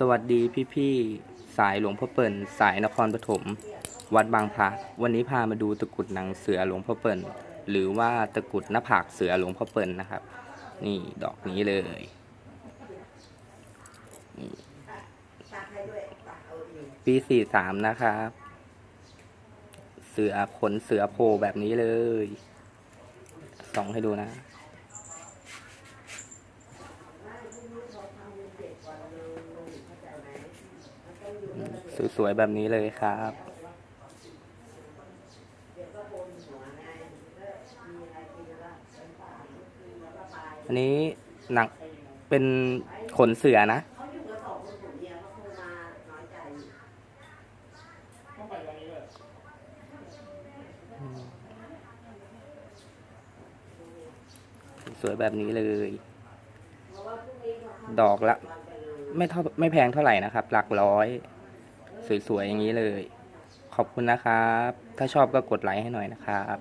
สวัสดีพี่ๆ สายหลวงพ่อเปิ่น สายนครปฐมวัดบางพระวันนี้พามาดูตะกุดหนังเสือหลวงพ่อเปิ่น หรือว่าตะกุดหน้าผากเสือหลวงพ่อเปิ่นนะครับ นี่ดอกนี้เลยปีสี่สามนะครับ เสือขนเสือโผล่แบบนี้เลยส่องให้ดูนะ สวยๆแบบนี้เลยครับอันนี้หนังเป็นขนเสือนะ สวยแบบนี้เลย ดอกละ ไม่เท่าไม่แพงเท่าไหร่นะครับ หลักร้อย สวยๆอย่างนี้เลย ขอบคุณนะครับ ถ้าชอบก็กดไลค์ให้หน่อยนะครับ